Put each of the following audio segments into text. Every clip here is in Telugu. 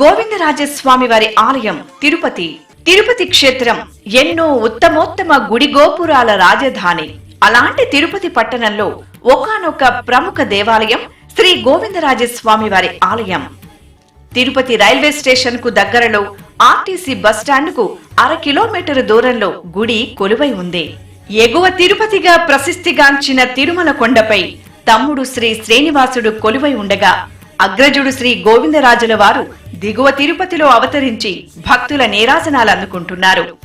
గోవిందరాజస్వామి వారి ఆలయం తిరుపతి. తిరుపతి క్షేత్రం ఎన్నో ఉత్తమోత్తమ గుడి గోపురాల రాజధాని. అలాంటి తిరుపతి పట్టణంలో ఒకానొక ప్రముఖ దేవాలయం శ్రీ గోవిందరాజస్వామి వారి ఆలయం. తిరుపతి రైల్వే స్టేషన్కు దగ్గరలో ఆర్టీసీ బస్ స్టాండ్కు అర కిలోమీటర్ దూరంలో గుడి కొలువై ఉంది. ఎగువ తిరుపతిగా ప్రసిద్ధిగాంచిన తిరుమల కొండపై తమ్ముడు శ్రీ శ్రీనివాసుడు కొలువై ఉండగా అగ్రజుడు శ్రీ గోవిందరాజుల వారు దిగువ తిరుపతిలో అవతరించి భక్తుల నీరాజనాలు అందుకుంటున్నారు.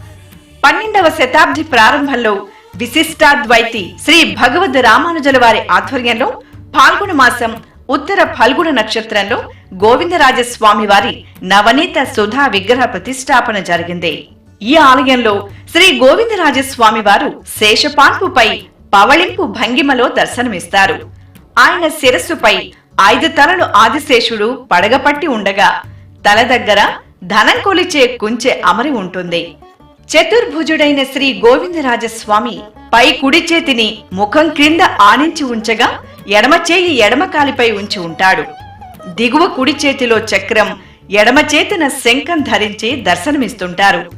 పన్నెండవ శతాబ్ది ప్రారంభంలో విశిష్టాద్వైతి శ్రీ భగవద్ రామానుజుల వారి ఆధ్వర్యంలో పాల్గొన మాసం ఉత్తర ఫల్గుణ నక్షత్రంలో గోవిందరాజస్వామి వారి నవనీత సుధా విగ్రహ ప్రతిష్టాపన జరిగింది. ఈ ఆలయంలో శ్రీ గోవిందరాజస్వామి వారు శేషపాన్పుపై పవళింపు భంగిమలో దర్శనమిస్తారు. ఆయన శిరస్సుపై ఐదు తలలు ఆదిశేషుడు పడగపట్టి ఉండగా తల దగ్గర ధనం కొలిచే కుంచె అమరి ఉంటుంది. చతుర్భుజుడైన శ్రీ గోవిందరాజస్వామి పై కుడి చేతిని ముఖం క్రింద ఆనించి ఉంచగా ఎడమ చేయి ఎడమ కాలిపై ఉంచి ఉంటాడు. దిగువ కుడి చేతిలో చక్రం ఎడమ చేతిన శంఖం ధరించి దర్శనమిస్తుంటారు.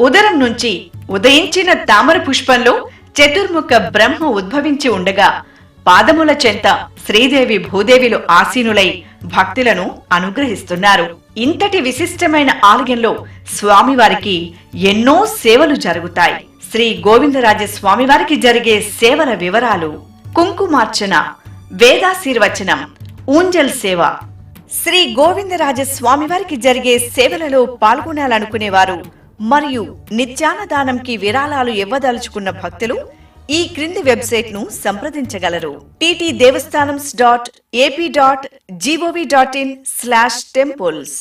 ఉదరం నుంచి ఉదయించిన తామర పుష్పంలో చతుర్ముఖ బ్రహ్మ ఉద్భవించి ఉండగా పాదముల చెంత శ్రీదేవి భూదేవిలు ఆసీనులై భక్తులను అనుగ్రహిస్తున్నారు. ఇంతటి విశిష్టమైన ఆలయంలో స్వామివారికి ఎన్నో సేవలు జరుగుతాయి. శ్రీ గోవిందరాజ స్వామివారికి జరిగే సేవల వివరాలు కుంకుమార్చన వేదాశీర్వచనం ఊంజల్ సేవ. శ్రీ గోవిందరాజ స్వామివారికి జరిగే సేవలలో పాల్గొనాలనుకునేవారు మరియు నిత్యానదానంకి విరాళాలు ఇవ్వదలుచుకున్న భక్తులు ఈ క్రింది వెబ్సైట్ను సంప్రదించగలరు. TT Devasthanam dot AP dot gov dot in slash temples.